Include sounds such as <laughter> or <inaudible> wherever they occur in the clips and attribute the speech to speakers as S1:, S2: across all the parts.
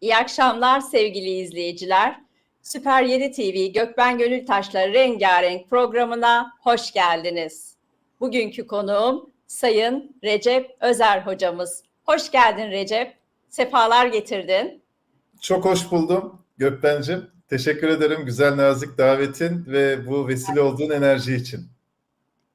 S1: İyi akşamlar sevgili izleyiciler. Süper 7 TV Gökben Gönül Taşları Rengarenk programına hoş geldiniz. Bugünkü konuğum Sayın Recep Özer hocamız. Hoş geldin Recep. Sefalar getirdin.
S2: Çok hoş buldum Gökben'cim. Teşekkür ederim güzel nazik davetin ve bu vesile olduğun enerji için.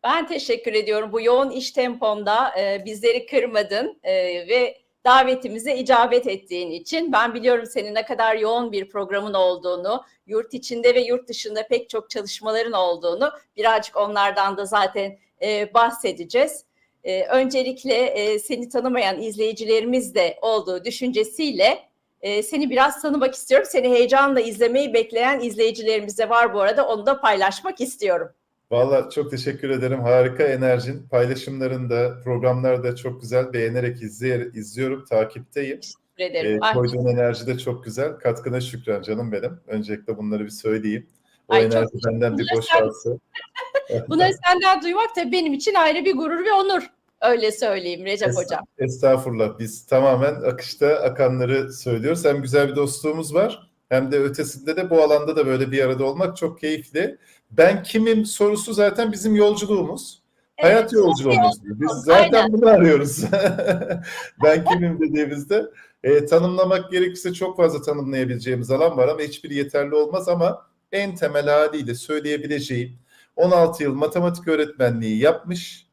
S1: Ben teşekkür ediyorum. Bu yoğun iş temponda e, bizleri kırmadın e, ve davetimize icabet ettiğin için. Ben biliyorum senin ne kadar yoğun bir programın olduğunu, yurt içinde ve yurt dışında pek çok çalışmaların olduğunu birazcık onlardan da zaten e, bahsedeceğiz. E, öncelikle e, seni tanımayan izleyicilerimiz de olduğu düşüncesiyle e, seni biraz tanımak istiyorum. Seni heyecanla izlemeyi bekleyen izleyicilerimiz de var bu arada. Onu da paylaşmak istiyorum.
S2: Valla çok teşekkür ederim. Harika enerjin. Paylaşımlarında, programlarda çok güzel. Beğenerek izleyer, izliyorum, takipteyim.
S1: Teşekkür ederim. Ay,
S2: koyduğun enerji de çok güzel. Katkına şükran canım benim. Öncelikle bunları bir söyleyeyim. O
S1: Ay,
S2: enerji benden bir boşalsın. <laughs>
S1: Bunları senden duymak da benim için ayrı bir gurur ve onur. Öyle söyleyeyim Recep
S2: Es-
S1: Hocam.
S2: Estağfurullah. Biz tamamen akışta akanları söylüyoruz. Hem güzel bir dostluğumuz var hem de ötesinde de bu alanda da böyle bir arada olmak çok keyifli. Ben kimim sorusu zaten bizim yolculuğumuz. Hayat
S1: Evet,
S2: yolculuğumuz. Biz zaten
S1: aynen.
S2: bunu arıyoruz. <laughs> ben kimim dediğimizde e, tanımlamak gerekirse çok fazla tanımlayabileceğimiz alan var ama hiçbir yeterli olmaz ama en temel haliyle söyleyebileceğim 16 yıl matematik öğretmenliği yapmış.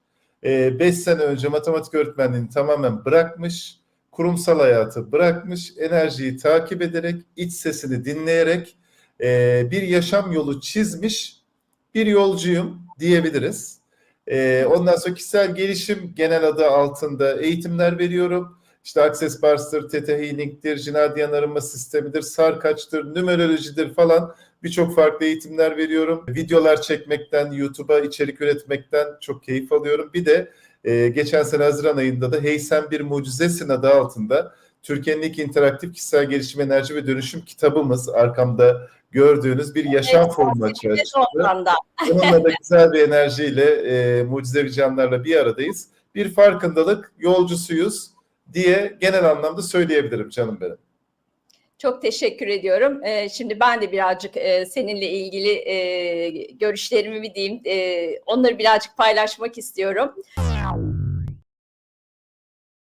S2: 5 sene önce matematik öğretmenliğini tamamen bırakmış. Kurumsal hayatı bırakmış. Enerjiyi takip ederek, iç sesini dinleyerek e, bir yaşam yolu çizmiş bir yolcuyum diyebiliriz. E, ondan sonra kişisel gelişim genel adı altında eğitimler veriyorum. İşte Access Bars'tır, Theta Healing'dir, Jinadian arınma sistemidir, Sarkaç'tır, numerolojidir falan birçok farklı eğitimler veriyorum. Videolar çekmekten, YouTube'a içerik üretmekten çok keyif alıyorum. Bir de e, geçen sene Haziran ayında da Hey Sen Bir Mucizesin adı altında Türkiye'nin ilk interaktif kişisel gelişim enerji ve dönüşüm kitabımız arkamda gördüğünüz bir yaşam
S1: Evet,
S2: formu açığa çıktı. Onunla da güzel bir enerjiyle e, mucizevi canlarla bir aradayız. Bir farkındalık yolcusuyuz diye genel anlamda söyleyebilirim canım benim.
S1: Çok teşekkür ediyorum. Ee, şimdi ben de birazcık e, seninle ilgili e, görüşlerimi diyeyim. E, onları birazcık paylaşmak istiyorum.